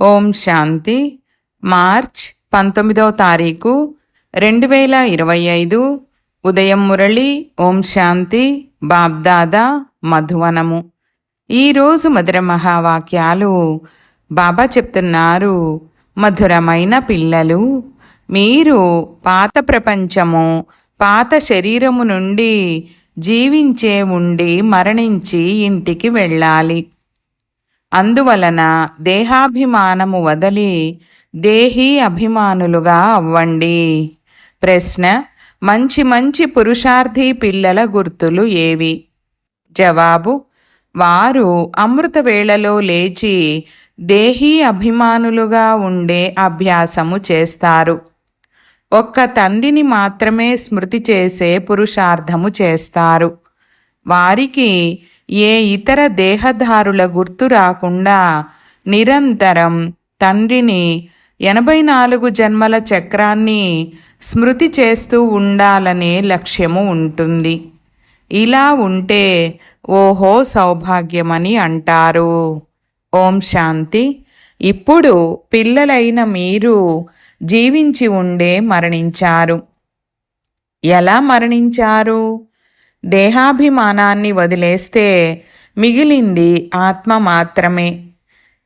ఓం శాంతి. March పంతొమ్మిదవ తారీఖు రెండు వేల ఇరవై ఐదు. ఉదయం మురళి ఓం శాంతి బాబ్దాదా మధువనము. ఈరోజు మధుర మహావాక్యాలు బాబా చెప్తున్నారు మధురమైన పిల్లలు మీరు పాత ప్రపంచము పాత శరీరము నుండి జీవించే ఉండి మరణించి ఇంటికి వెళ్ళాలి. అందువలన దేహాభిమానము వదలి దేహీ అభిమానులుగా అవ్వండి. ప్రశ్న మంచి మంచి పురుషార్థి పిల్లల గుర్తులు ఏవి? జవాబు వారు అమృత వేళలో లేచి దేహీ అభిమానులుగా ఉండే అభ్యాసము చేస్తారు. ఒక్క తండ్రిని మాత్రమే స్మృతి చేసే పురుషార్థము చేస్తారు. వారికి ఏ ఇతర దేహధారుల గుర్తు రాకుండా నిరంతరం తండ్రిని ఎనభై నాలుగు జన్మల చక్రాన్ని స్మృతి చేస్తూ ఉండాలనే లక్ష్యము ఉంటుంది. ఇలా ఉంటే ఓహో సౌభాగ్యమని అంటారు. ఓం శాంతి. ఇప్పుడు పిల్లలైన మీరు జీవించి ఉండే మరణించారు. ఎలా మరణించారు? దేహాభిమానాన్ని వదిలేస్తే మిగిలింది ఆత్మ మాత్రమే.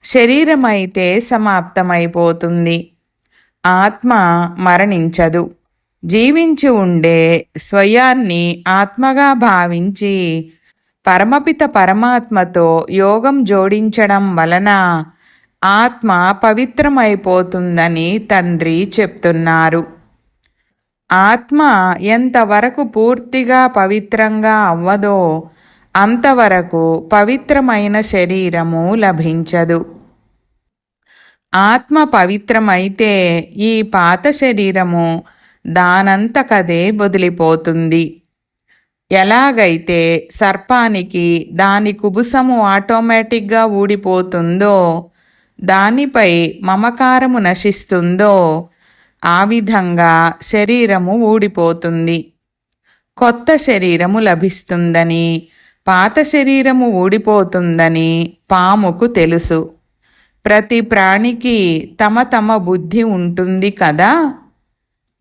శరీరమైతే సమాప్తమైపోతుంది. ఆత్మ మరణించదు. జీవించి ఉండే స్వయాన్ని ఆత్మగా భావించి పరమపిత పరమాత్మతో యోగం జోడించడం వలన ఆత్మ పవిత్రమైపోతుందని తండ్రి చెప్తున్నారు. ఆత్మ ఎంతవరకు పూర్తిగా పవిత్రంగా అవ్వదో అంతవరకు పవిత్రమైన శరీరము లభించదు. ఆత్మ పవిత్రమైతే ఈ పాత శరీరము దానంతకదే వదిలిపోతుంది ఎలాగైతే సర్పానికి దాని కుబుసము ఆటోమేటిక్గా ఊడిపోతుందో దానిపై మమకారము నశిస్తుందో ఆ విధంగా శరీరము ఊడిపోతుంది. కొత్త శరీరము లభిస్తుందని పాత శరీరము ఊడిపోతుందని పాముకు తెలుసు. ప్రతి ప్రాణికి తమ తమ బుద్ధి ఉంటుంది కదా?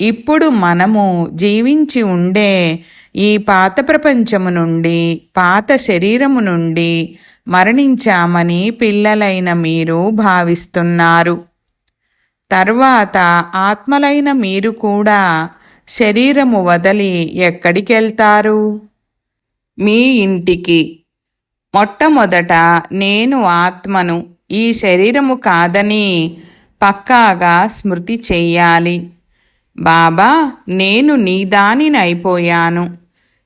ఇప్పుడు మనము జీవించి ఉండే ఈ పాత ప్రపంచము నుండి పాత శరీరము నుండి మరణించామని పిల్లలైన మీరు భావిస్తున్నారు. తర్వాత ఆత్మలైన మీరు కూడా శరీరము వదలి ఎక్కడికెళ్తారు? మీ ఇంటికి. మొట్టమొదట నేను ఆత్మను ఈ శరీరము కాదని పక్కాగా స్మృతి చెయ్యాలి. బాబా నేను నీదానినైపోయాను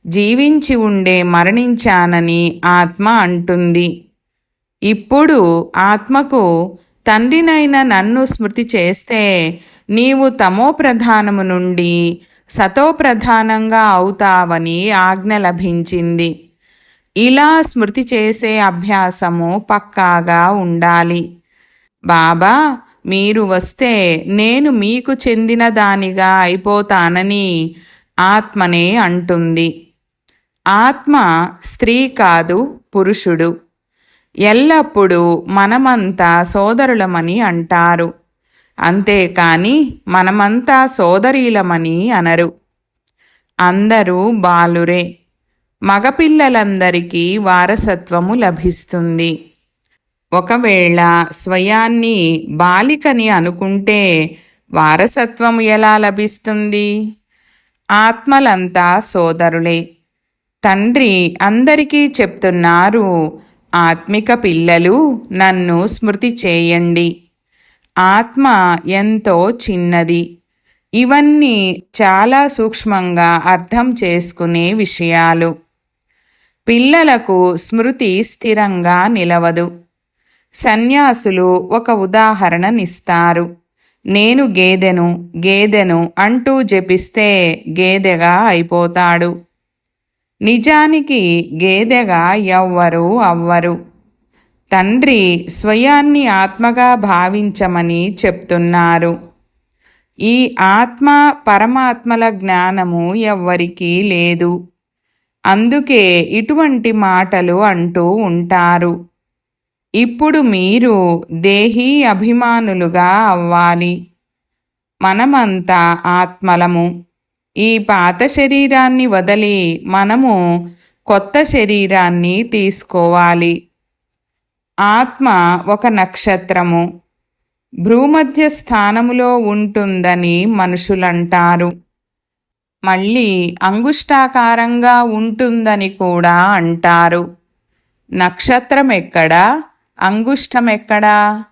జీవించి ఉండే మరణించానని ఆత్మ అంటుంది. ఇప్పుడు ఆత్మకు తండ్రినైన నన్ను స్మృతి చేస్తే నీవు తమో ప్రధానము నుండి సతో ప్రధానంగా అవుతావని ఆజ్ఞ లభించింది. ఇలా స్మృతి చేసే అభ్యాసము పక్కాగా ఉండాలి. బాబా మీరు వస్తే నేను మీకు చెందిన దానిగా అయిపోతానని ఆత్మనే అంటుంది. ఆత్మ స్త్రీ కాదు పురుషుడు. ఎల్లప్పుడూ మనమంతా సోదరులమని అంటారు. అంతేకాని మనమంతా సోదరీలమని అనరు. అందరూ బాలురే. మగపిల్లలందరికీ వారసత్వము లభిస్తుంది. ఒకవేళ స్వయాన్ని బాలికని అనుకుంటే వారసత్వము ఎలా లభిస్తుంది? ఆత్మలంతా సోదరులే. తండ్రి అందరికీ చెప్తున్నారు ఆత్మిక పిల్లలు నన్ను స్మృతి చేయండి. ఆత్మ ఎంతో చిన్నది. ఇవన్నీ చాలా సూక్ష్మంగా అర్థం చేసుకునే విషయాలు. పిల్లలకు స్మృతి స్థిరంగా నిలవదు. సన్యాసులు ఒక ఉదాహరణనిస్తారు నేను గేదెను గేదెను అంటూ జపిస్తే గేదెగా అయిపోతాడు. నిజానికి గేదెగా ఎవ్వరు అవ్వరు. తండ్రి స్వయాన్ని ఆత్మగా భావించమని చెప్తున్నారు. ఈ ఆత్మ పరమాత్మల జ్ఞానము ఎవ్వరికీ లేదు. అందుకే ఇటువంటి మాటలు అంటూ ఉంటారు. ఇప్పుడు మీరు దేహీ అభిమానులుగా అవ్వాలి. మనమంతా ఆత్మలము. ఈ పాత శరీరాన్ని వదిలి మనము కొత్త శరీరాన్ని తీసుకోవాలి. ఆత్మ ఒక నక్షత్రము. భ్రూమధ్య స్థానములో ఉంటుందని మనుషులంటారు. మళ్ళీ అంగుష్టాకారంగా ఉంటుందని కూడా అంటారు. నక్షత్రం ఎక్కడా అంగుష్టం ఎక్కడా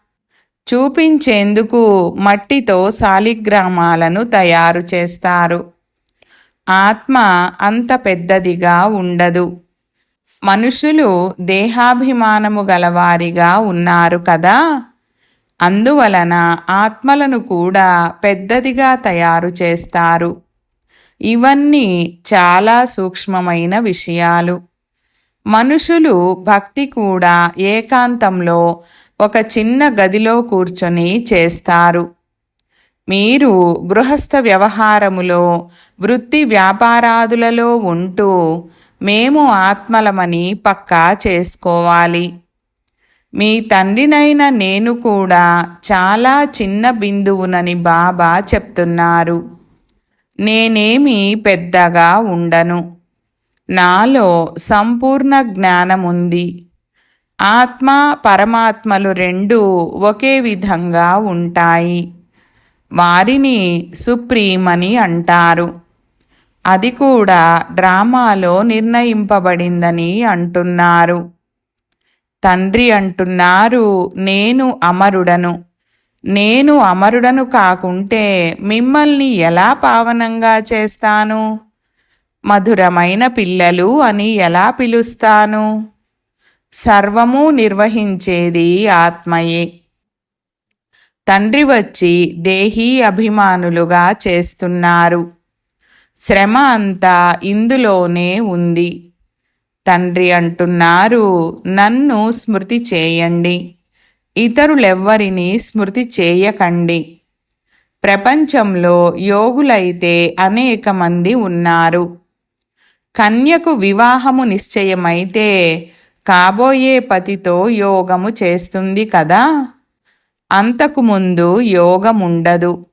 చూపించేందుకు మట్టితో శాలిగ్రామాలను తయారు చేస్తారు. ఆత్మ అంత పెద్దదిగా ఉండదు. మనుషులు దేహాభిమానము గలవారిగా ఉన్నారు కదా. అందువలన ఆత్మలను కూడా పెద్దదిగా తయారు చేస్తారు. ఇవన్నీ చాలా సూక్ష్మమైన విషయాలు. మనుషులు భక్తి కూడా ఏకాంతంలో ఒక చిన్న గదిలో కూర్చొని చేస్తారు. మీరు గృహస్థ వ్యవహారములో వృత్తి వ్యాపారాదులలో ఉంటూ మేము ఆత్మలమని పక్కా చేసుకోవాలి. మీ తండ్రినైన నేను కూడా చాలా చిన్న బిందువునని బాబా చెప్తున్నారు. నేనేమి పెద్దగా ఉండను. నాలో సంపూర్ణ జ్ఞానముంది. ఆత్మ పరమాత్మలు రెండూ ఒకే విధంగా ఉంటాయి. వారిని సుప్రీం అని అంటారు. అది కూడా డ్రామాలో నిర్ణయింపబడిందని అంటున్నారు. తండ్రి అంటున్నారు నేను అమరుడను. నేను అమరుడను కాకుంటే మిమ్మల్ని ఎలా పావనంగా చేస్తాను? మధురమైన పిల్లలు అని ఎలా పిలుస్తాను? సర్వము నిర్వహించేది ఆత్మయే. తండ్రి వచ్చి దేహీ అభిమానులుగా చేస్తున్నారు. శ్రమ అంతా ఇందులోనే ఉంది. తండ్రి అంటున్నారు నన్ను స్మృతి చేయండి. ఇతరులెవ్వరిని స్మృతి చేయకండి. ప్రపంచంలో యోగులైతే అనేక మంది ఉన్నారు. కన్యకు వివాహము నిశ్చయమైతే కాబోయే పతితో యోగము చేస్తుంది కదా? అంతకుముందు యోగముండదు.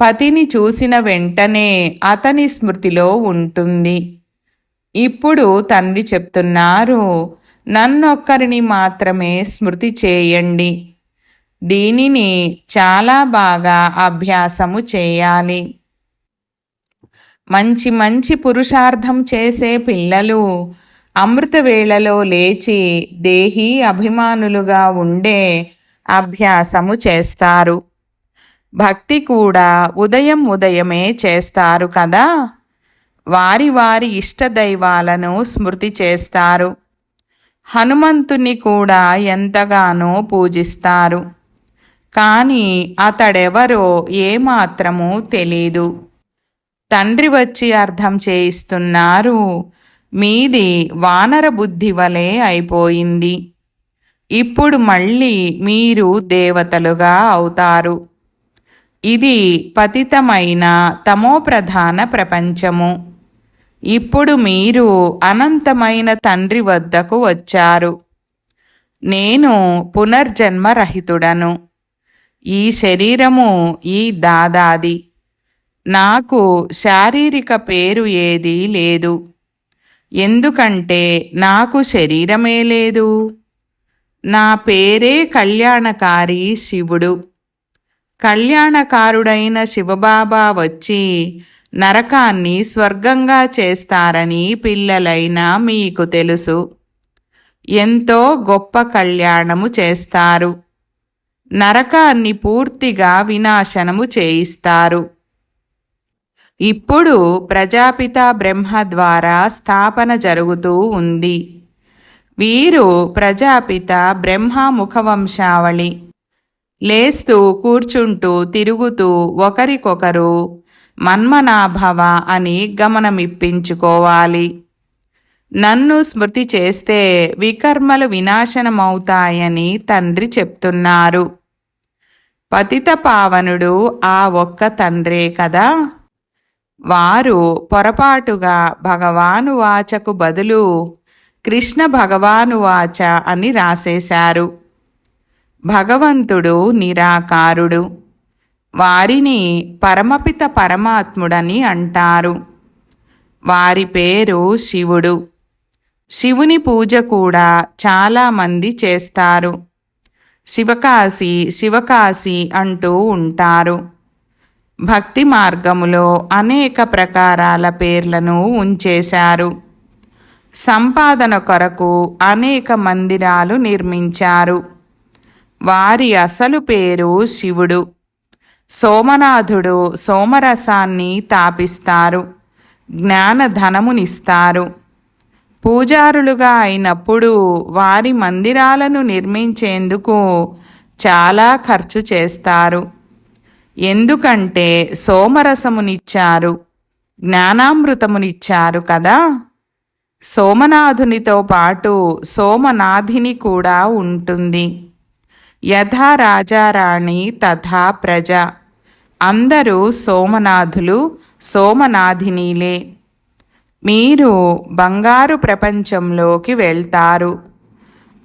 పతిని చూసిన వెంటనే అతని స్మృతిలో ఉంటుంది. ఇప్పుడు తండ్రి చెప్తున్నారు నన్నొక్కరిని మాత్రమే స్మృతి చేయండి. దీనిని చాలా బాగా అభ్యాసము చేయాలి. మంచి మంచి పురుషార్థం చేసే పిల్లలు అమృతవేళలో లేచి దేహీ అభిమానులుగా ఉండే అభ్యాసము చేస్తారు. భక్తి కూడా ఉదయం ఉదయమే చేస్తారు కదా? వారి వారి ఇష్టదైవాలను స్మృతి చేస్తారు. హనుమంతుని కూడా ఎంతగానో పూజిస్తారు. కానీ అతడెవరో ఏమాత్రమూ తెలీదు. తండ్రి వచ్చి అర్థం చేయిస్తున్నారు మీది వానర బుద్ధి వలె అయిపోయింది. ఇప్పుడు మళ్ళీ మీరు దేవతలుగా అవుతారు. ఇది పతితమైన తమోప్రధాన ప్రపంచము. ఇప్పుడు మీరు అనంతమైన తండ్రి వద్దకు వచ్చారు. నేను పునర్జన్మరహితుడను ఈ శరీరము ఈ దాదాది. నాకు శారీరక పేరు ఏదీ లేదు. ఎందుకంటే నాకు శరీరమే లేదు. నా పేరే కళ్యాణకారి శివుడు. కళ్యాణకారుడైన శివబాబా వచ్చి నరకాన్ని స్వర్గంగా చేస్తారని పిల్లలైన మీకు తెలుసు. ఎంతో గొప్ప కళ్యాణము చేస్తారు. నరకాన్ని పూర్తిగా వినాశనము చేయిస్తారు. ఇప్పుడు ప్రజాపిత బ్రహ్మ ద్వారా స్థాపన జరుగుతూ ఉంది. వీరు ప్రజాపిత బ్రహ్మ ముఖవంశావళి లేస్తూ కూర్చుంటూ తిరుగుతూ ఒకరికొకరు మన్మనాభవ అని గమనమిప్పించుకోవాలి. నన్ను స్మృతి చేస్తే వికర్మలు వినాశనమవుతాయని తండ్రి చెప్తున్నారు. పతిత పావనుడు ఆ ఒక్క తండ్రే కదా? వారు పొరపాటుగా భగవాను వాచకు బదులు కృష్ణ భగవాను వాచ అని రాసేశారు. భగవంతుడు నిరాకారుడు. వారిని పరమపిత పరమాత్ముడని అంటారు. వారి పేరు శివుడు. శివుని పూజ కూడా చాలామంది చేస్తారు. శివకాశి శివకాశి అంటూ ఉంటారు. భక్తి మార్గములో అనేక ప్రకారాల పేర్లను ఉంచేశారు. సంపాదన కొరకు అనేక మందిరాలు నిర్మించారు. వారి అసలు పేరు శివుడు. సోమనాథుడు సోమరసాన్ని తాపిస్తారు. జ్ఞానధనమునిస్తారు. పూజారులుగా అయినప్పుడు వారి మందిరాలను నిర్మించేందుకు చాలా ఖర్చు చేస్తారు. ఎందుకంటే సోమరసమునిచ్చారు. జ్ఞానామృతమునిచ్చారు కదా? సోమనాథునితో పాటు సోమనాథిని కూడా ఉంటుంది. యథా రాజారాణి తథా ప్రజ. అందరూ సోమనాథులు సోమనాథినీలే. మీరు బంగారు ప్రపంచంలోకి వెళ్తారు.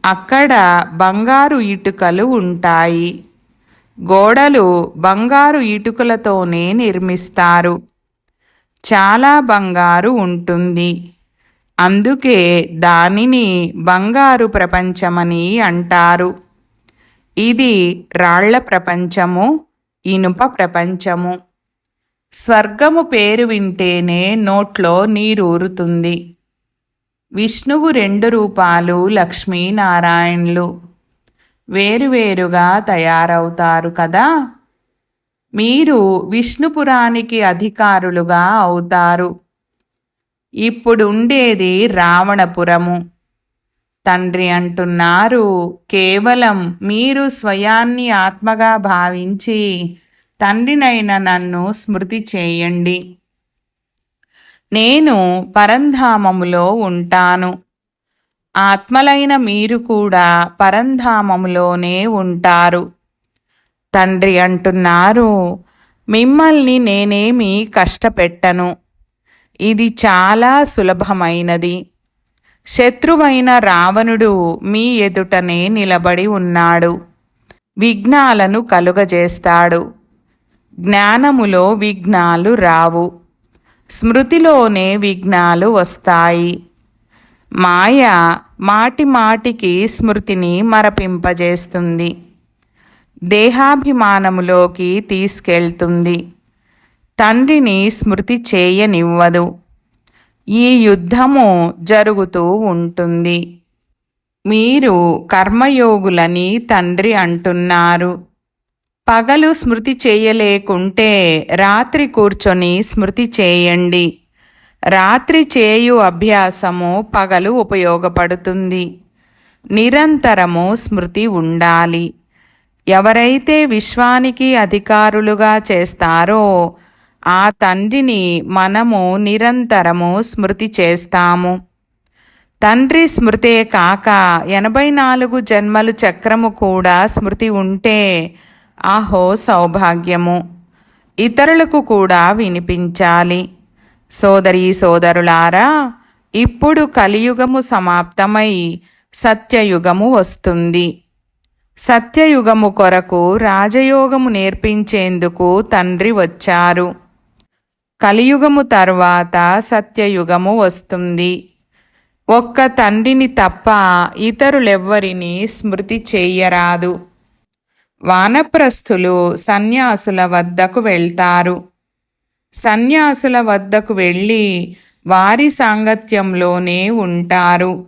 అక్కడ బంగారు ఇటుకలు ఉంటాయి. గోడలు బంగారు ఇటుకలతోనే నిర్మిస్తారు. చాలా బంగారు ఉంటుంది. అందుకే దానిని బంగారు ప్రపంచమని అంటారు. ఇది రాళ్ళ ప్రపంచము ఇనుప ప్రపంచము. స్వర్గము పేరు వింటేనే నోట్లో నీరూరుతుంది. విష్ణువు రెండు రూపాలు లక్ష్మీనారాయణులు. వేరువేరుగా తయారవుతారు కదా. మీరు విష్ణుపురానికి అధికారులుగా అవుతారు. ఇప్పుడుండేది రావణపురము. తండ్రి అంటున్నారు కేవలం మీరు స్వయాన్ని ఆత్మగా భావించి తండ్రినైన నన్ను స్మృతి చేయండి. నేను పరంధామములో ఉంటాను. ఆత్మలైన మీరు కూడా పరంధామములోనే ఉంటారు. తండ్రి అంటున్నారు మిమ్మల్ని నేనేమి కష్టపెట్టను. ఇది చాలా సులభమైనది. శత్రువైన రావణుడు మీ ఎదుటనే నిలబడి ఉన్నాడు. విఘ్నాలను కలుగజేస్తాడు. జ్ఞానములో విఘ్నాలు రావు. స్మృతిలోనే విఘ్నాలు వస్తాయి. మాయ మాటి మాటికి స్మృతిని మరపింపజేస్తుంది. దేహాభిమానములోకి తీసుకెళ్తుంది. తండ్రిని స్మృతి చేయనివ్వదు. ఈ యుద్ధము జరుగుతూ ఉంటుంది. మీరు కర్మయోగులని తండ్రి అంటున్నారు. పగలు స్మృతి చేయలేకుంటే రాత్రి కూర్చొని స్మృతి చేయండి. రాత్రి చేయు అభ్యాసము పగలు ఉపయోగపడుతుంది. నిరంతరము స్మృతి ఉండాలి. ఎవరైతే విశ్వానికి అధికారులుగా చేస్తారో ఆ తండ్రిని మనము నిరంతరము స్మృతి చేస్తాము. తండ్రి స్మృతే కాక ఎనభై నాలుగు జన్మలు చక్రము కూడా స్మృతి ఉంటే ఆహో సౌభాగ్యము. ఇతరులకు కూడా వినిపించాలి. సోదరీ సోదరులారా ఇప్పుడు కలియుగము సమాప్తమై సత్యయుగము వస్తుంది. సత్యయుగము కొరకు రాజయోగము నేర్పించేందుకు తండ్రి వచ్చారు. కలియుగము తర్వాత సత్యయుగము వస్తుంది. ఒక్క తండ్రిని తప్ప ఇతరులెవ్వరిని స్మృతి చేయరాదు. వానప్రస్థులు సన్యాసుల వద్దకు వెళ్తారు. సన్యాసుల వద్దకు వెళ్ళి వారి సాంగత్యంలోనే ఉంటారు.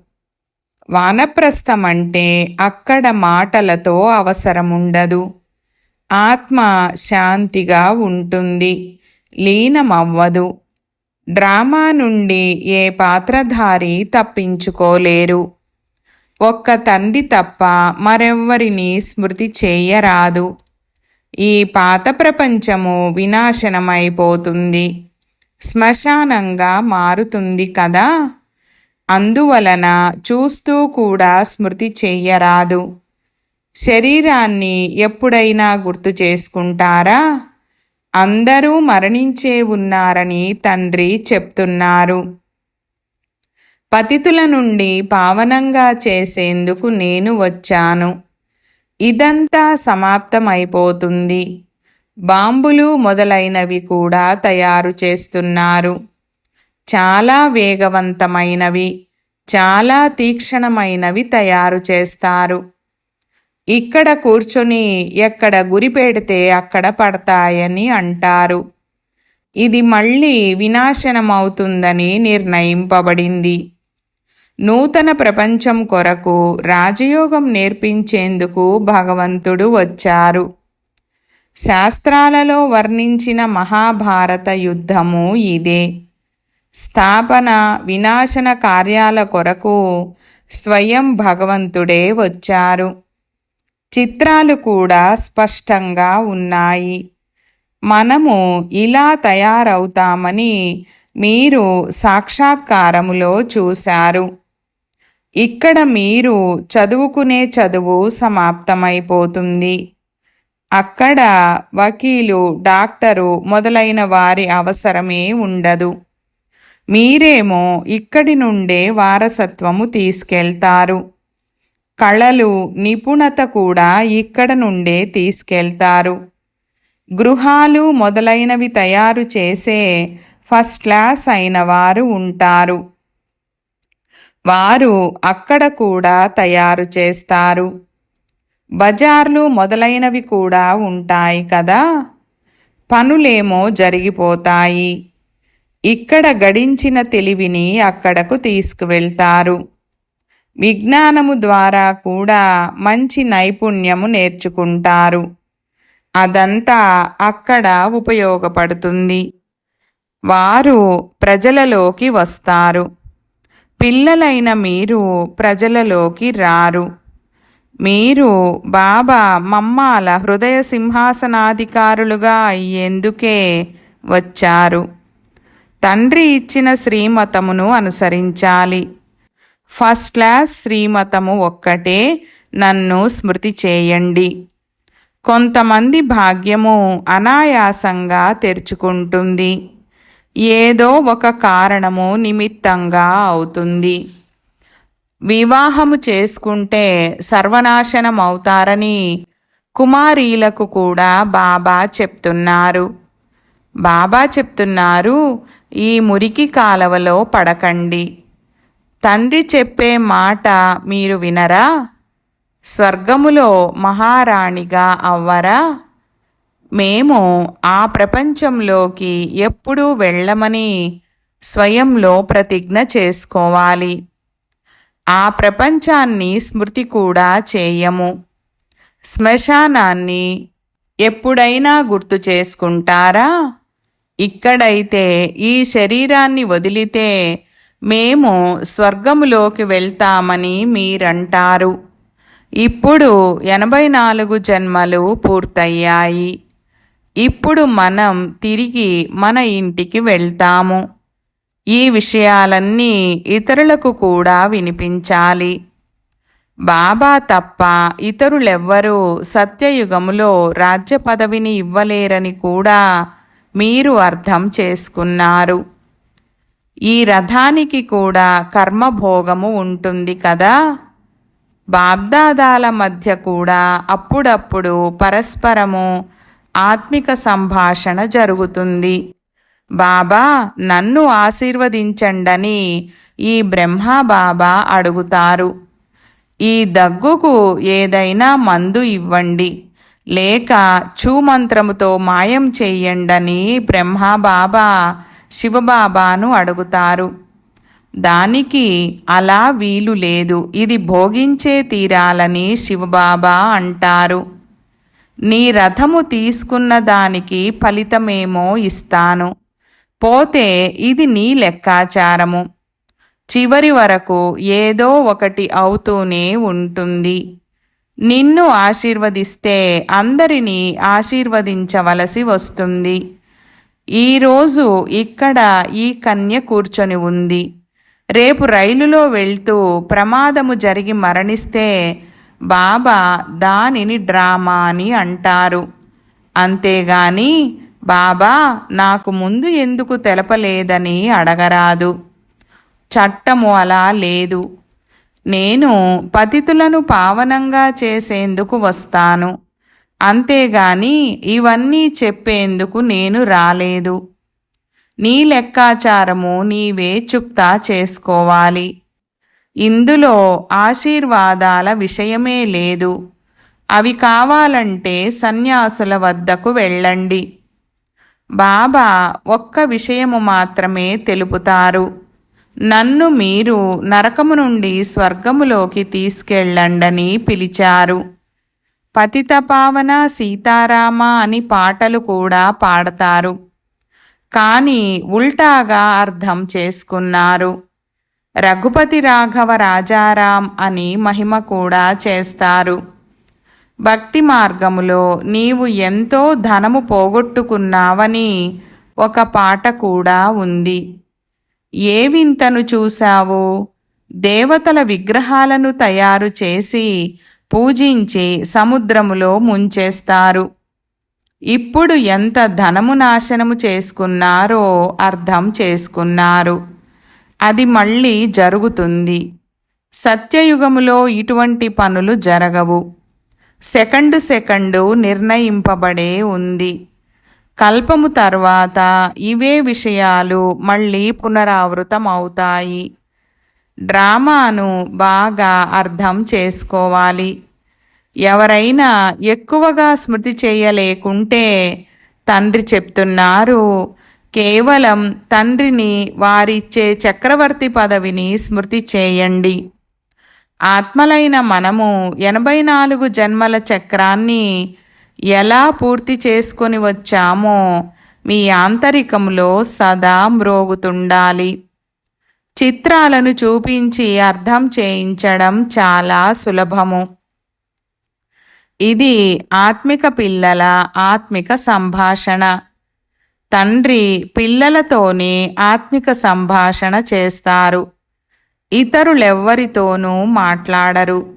వానప్రస్థం అంటే అక్కడ మాటలతో అవసరముండదు. ఆత్మ శాంతిగా ఉంటుంది. లీనమవ్వదు. డ్రామా నుండి ఏ పాత్రధారి తప్పించుకోలేరు. ఒక్క తండ్రి తప్ప మరెవ్వరిని స్మృతి చేయరాదు. ఈ పాత ప్రపంచము వినాశనమైపోతుంది. శ్మశానంగా మారుతుంది కదా? అందువలన చూస్తూ కూడా స్మృతి చెయ్యరాదు శరీరాన్ని ఎప్పుడైనా గుర్తు చేసుకుంటారా? అందరూ మరణించే ఉన్నారని తండ్రి చెప్తున్నారు. పతితుల నుండి పావనంగా చేసేందుకు నేను వచ్చాను. ఇదంతా సమాప్తమైపోతుంది. బాంబులు మొదలైనవి కూడా తయారు చేస్తున్నారు. చాలా వేగవంతమైనవి చాలా తీక్షణమైనవి తయారు చేస్తారు. ఇక్కడ కూర్చొని ఎక్కడ గురి పెడితే అక్కడ పడతాయని అంటారు. ఇది మళ్ళీ వినాశనమవుతుందని నిర్ణయింపబడింది. నూతన ప్రపంచం కొరకు రాజయోగం నేర్పించేందుకు భగవంతుడు వచ్చారు. శాస్త్రాలలో వర్ణించిన మహాభారత యుద్ధము ఇదే. స్థాపన వినాశన కార్యాల కొరకు స్వయం భగవంతుడే వచ్చారు. చిత్రాలు కూడా స్పష్టంగా ఉన్నాయి. మనము ఇలా తయారవుతామని మీరు సాక్షాత్కారములో చూశారు. ఇక్కడ మీరు చదువుకునే చదువు సమాప్తమైపోతుంది. అక్కడ వకీలు డాక్టరు మొదలైన వారి అవసరమే ఉండదు. మీరేమో ఇక్కడి నుండే వారసత్వము తీసుకెళ్తారు. కళలు నిపుణత కూడా ఇక్కడ నుండే తీసుకెళ్తారు. గృహాలు మొదలైనవి తయారు చేసే ఫస్ట్ క్లాస్ అయిన వారు ఉంటారు. వారు అక్కడ కూడా తయారు చేస్తారు. బజార్లు మొదలైనవి కూడా ఉంటాయి కదా? పనులేమో జరిగిపోతాయి. ఇక్కడ గడించిన తెలివిని అక్కడకు తీసుకువెళ్తారు. విజ్ఞానము ద్వారా కూడా మంచి నైపుణ్యము నేర్చుకుంటారు. అదంతా అక్కడ ఉపయోగపడుతుంది. వారు ప్రజలలోకి వస్తారు. పిల్లలైన మీరు ప్రజలలోకి రారు. మీరు బాబా మమ్మాల హృదయ సింహాసనాధికారులుగా అయ్యేందుకే వచ్చారు. తండ్రి ఇచ్చిన శ్రీమతమును అనుసరించాలి. ఫస్ట్ క్లాస్ శ్రీమతము ఒక్కటే నన్ను స్మృతి చేయండి. కొంతమంది భాగ్యము అనాయాసంగా తెరుచుకుంటుంది. ఏదో ఒక కారణము నిమిత్తంగా అవుతుంది. వివాహము చేసుకుంటే సర్వనాశనం అవుతారని కుమారీలకు కూడా బాబా చెప్తున్నారు. బాబా చెప్తున్నారు ఈ మురికి కాలవలో పడకండి. తండ్రి చెప్పే మాట మీరు వినరా? స్వర్గములో మహారాణిగా అవ్వరా? మేము ఆ ప్రపంచంలోకి ఎప్పుడూ వెళ్ళమని స్వయంలో ప్రతిజ్ఞ చేసుకోవాలి. ఆ ప్రపంచాన్ని స్మృతి కూడా చేయము. శ్మశానాన్ని ఎప్పుడైనా గుర్తు చేసుకుంటారా? ఇక్కడైతే ఈ శరీరాన్ని వదిలితే మేము స్వర్గములోకి వెళ్తామని మీరంటారు. ఇప్పుడు ఎనభై నాలుగు జన్మలు పూర్తయ్యాయి. ఇప్పుడు మనం తిరిగి మన ఇంటికి వెళ్తాము. ఈ విషయాలన్నీ ఇతరులకు కూడా వినిపించాలి. బాబా తప్ప ఇతరులెవ్వరూ సత్యయుగములో రాజ్య పదవిని ఇవ్వలేరని కూడా మీరు అర్థం చేసుకున్నారు. ఈ రథానికి కూడా కర్మభోగము ఉంటుంది కదా? బాబ్దాదాల మధ్య కూడా అప్పుడప్పుడు పరస్పరము ఆత్మిక సంభాషణ జరుగుతుంది. బాబా నన్ను ఆశీర్వదించండని ఈ బ్రహ్మ బాబా అడుగుతారు. ఈ దగ్గుకు ఏదైనా మందు ఇవ్వండి. లేక చూమంత్రముతో మాయం చెయ్యండని బ్రహ్మ బాబా శివబాబాను అడుగుతారు. దానికి అలా వీలు లేదు. ఇది భోగించే తీరాలని శివబాబా అంటారు. నీ రథము తీసుకున్న దానికి ఫలితమేమో ఇస్తాను. పోతే ఇది నీ లెక్కాచారము. చివరి వరకు ఏదో ఒకటి అవుతూనే ఉంటుంది. నిన్ను ఆశీర్వదిస్తే అందరినీ ఆశీర్వదించవలసి వస్తుంది. ఈరోజు ఇక్కడ ఈ కన్య కూర్చొని ఉంది. రేపు రైలులో వెళ్తూ ప్రమాదము జరిగి మరణిస్తే బాబా దానిని డ్రామా అని అంటారు. అంతేగాని బాబా నాకు ముందు ఎందుకు తెలపలేదని అడగరాదు. చట్టము అలా లేదు. నేను పతితులను పావనంగా చేసేందుకు వస్తాను. అంతేగాని ఇవన్నీ చెప్పేందుకు నేను రాలేదు. నీ లెక్కాచారము నీవే చుక్తా చేసుకోవాలి. ఇందులో ఆశీర్వాదాల విషయమే లేదు. అవి కావాలంటే సన్యాసుల వద్దకు వెళ్ళండి. బాబా ఒక్క విషయము మాత్రమే తెలుపుతారు. నన్ను మీరు నరకము నుండి స్వర్గములోకి తీసుకెళ్ళండని పిలిచారు. పతితపావన సీతారామ అని పాటలు కూడా పాడతారు. కానీ ఉల్టాగా అర్థం చేసుకున్నారు. రఘుపతి రాఘవ రాజారాం అని మహిమ కూడా చేస్తారు. భక్తి మార్గములో నీవు ఎంతో ధనము పోగొట్టుకున్నావని ఒక పాట కూడా ఉంది. ఏ వింతను చూశావు? దేవతల విగ్రహాలను తయారు చేసి పూజించి సముద్రములో ముంచేస్తారు. ఇప్పుడు ఎంత ధనము నాశనము చేసుకున్నారో అర్థం చేసుకున్నారు. అది మళ్ళీ జరుగుతుంది. సత్యయుగములో ఇటువంటి పనులు జరగవు. సెకండు సెకండు నిర్ణయింపబడే ఉంది. కల్పము తర్వాత ఇవే విషయాలు మళ్ళీ పునరావృతం అవుతాయి డ్రామాను బాగా అర్థం చేసుకోవాలి. ఎవరైనా ఎక్కువగా స్మృతి చేయలేకుంటే తండ్రి చెప్తున్నారు కేవలం తండ్రిని వారిచ్చే చక్రవర్తి పదవిని స్మృతి చేయండి. ఆత్మలైన మనము ఎనభై నాలుగు జన్మల చక్రాన్ని ఎలా పూర్తి చేసుకొని వచ్చామో మీ ఆంతరికంలో సదా మ్రోగుతుండాలి. చిత్రాలను చూపించి అర్థం చేయించడం చాలా సులభము. ఇది ఆత్మిక పిల్లల ఆత్మిక సంభాషణ. తండ్రి పిల్లలతోనే ఆత్మిక సంభాషణ చేస్తారు. ఇతరులెవ్వరితోనూ మాట్లాడరు.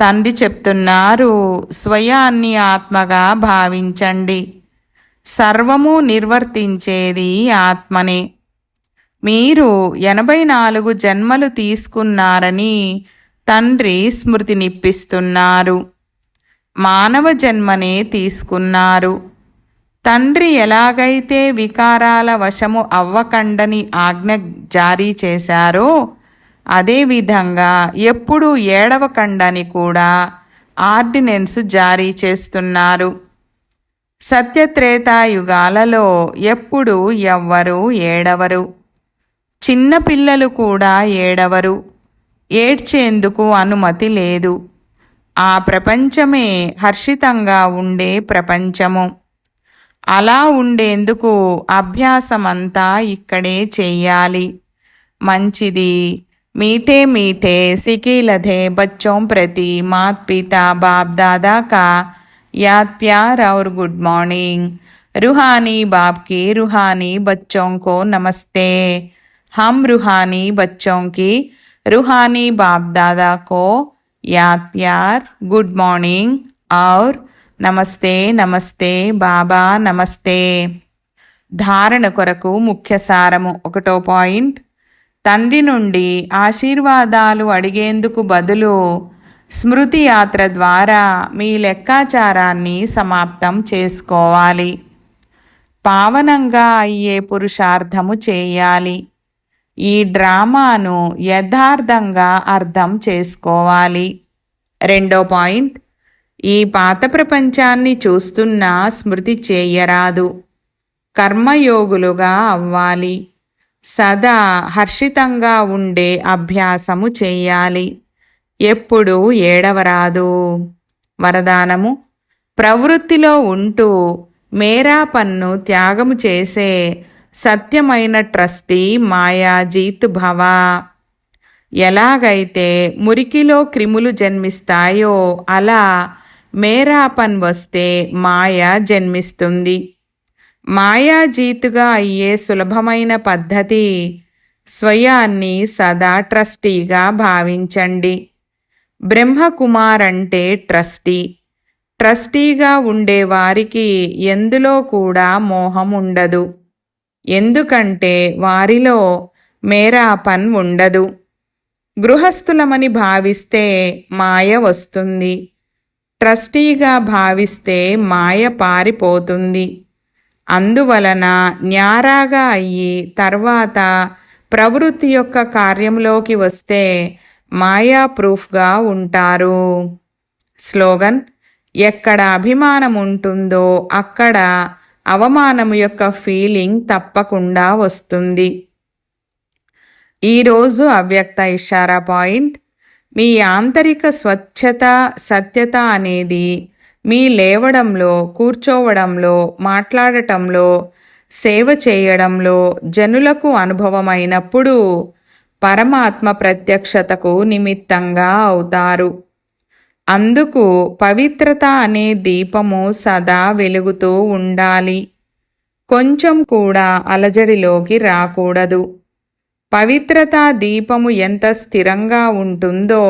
తండ్రి చెప్తున్నారు స్వయాన్ని ఆత్మగా భావించండి. సర్వము నిర్వర్తించేది ఆత్మనే. మీరు ఎనభై నాలుగు జన్మలు తీసుకున్నారని తండ్రి స్మృతినిప్పిస్తున్నారు మానవ జన్మనే తీసుకున్నారు. తండ్రి ఎలాగైతే వికారాల వశము అవ్వకండని ఆజ్ఞ జారీ చేశారో అదేవిధంగా ఎప్పుడూ ఏడవకండని కూడా ఆర్డినెన్స్ జారీ చేస్తున్నారు. సత్యత్రేతాయుగాలలో ఎప్పుడు ఎవ్వరు ఏడవరు. చిన్న పిల్లలు కూడా ఏడవరు ఏడ్చేందుకు అనుమతి లేదు ఆ ప్రపంచమే హర్షితంగా ఉండే ప్రపంచము అలా ఉండేందుకు అభ్యాసమంతా ఇక్కడే చెయ్యాలి మంచిది मीठे मीठे सिकीलधे बच्चों प्रति मात पिता बाप दादा का याद प्यार और गुड मॉर्निंग रूहानी बाप की रूहानी बच्चों को नमस्ते हम रूहानी बच्चों की रूहानी बाप दादा को याद प्यार गुड मॉर्निंग और నమస్తే నమస్తే బాబా నమస్తే ధారణ కొరకు ముఖ్య సారము ఒకటో పాయింట్ తండ్రి నుండి ఆశీర్వాదాలు అడిగేందుకు బదులు స్మృతి యాత్ర ద్వారా మీ లెక్కాచారాన్ని సమాప్తం చేసుకోవాలి పావనంగా అయ్యే పురుషార్థము చేయాలి ఈ డ్రామాను యథార్థంగా అర్థం చేసుకోవాలి. రెండో పాయింట్ ఈ పాత ప్రపంచాన్ని చూస్తున్న స్మృతి చేయరాదు. కర్మయోగులుగా అవ్వాలి. సదా హర్షితంగా ఉండే అభ్యాసము చేయాలి. ఎప్పుడూ ఏడవరాదు. వరదానము ప్రవృత్తిలో ఉంటూ మేరా పన్ను త్యాగము చేసే సత్యమైన ట్రస్టీ మాయాజీత్ భవ. ఎలాగైతే మురికిలో క్రిములు జన్మిస్తాయో అలా మేరాపన్ వస్తే మాయ జన్మిస్తుంది. మాయాజీతుగా అయ్యే సులభమైన పద్ధతి స్వయాన్ని సదా ట్రస్టీగా భావించండి. బ్రహ్మకుమార్ అంటే ట్రస్టీ. ట్రస్టీగా ఉండేవారికి ఎందులో కూడా మోహం ఉండదు. ఎందుకంటే వారిలో మేరాపన్ ఉండదు. గృహస్థులమని భావిస్తే మాయ వస్తుంది. ట్రస్టీగా భావిస్తే మాయ పారిపోతుంది. అందువలన న్యారాగా అయ్యి తర్వాత ప్రవృత్తి యొక్క కార్యంలోకి వస్తే మాయా ప్రూఫ్గా ఉంటారు. స్లోగన్ ఎక్కడ అభిమానం ఉంటుందో అక్కడ అవమానం యొక్క ఫీలింగ్ తప్పకుండా వస్తుంది. ఈరోజు అవ్యక్త ఇషారా పాయింట్ మీ ఆంతరిక స్వచ్ఛత సత్యత అనేది మీ లేవడంలో కూర్చోవడంలో మాట్లాడటంలో సేవ చేయడంలో జనులకు అనుభవమైనప్పుడు పరమాత్మ ప్రత్యక్షతకు నిమిత్తంగా అవుతారు. అందుకు పవిత్రత అనే దీపము సదా వెలుగుతూ ఉండాలి. కొంచెం కూడా అలజడిలోకి రాకూడదు. పవిత్రతా దీపము ఎంత స్థిరంగా ఉంటుందో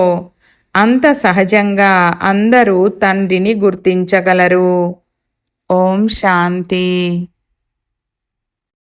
అంత సహజంగా అందరూ తండ్రిని గుర్తించగలరు. ఓం శాంతి.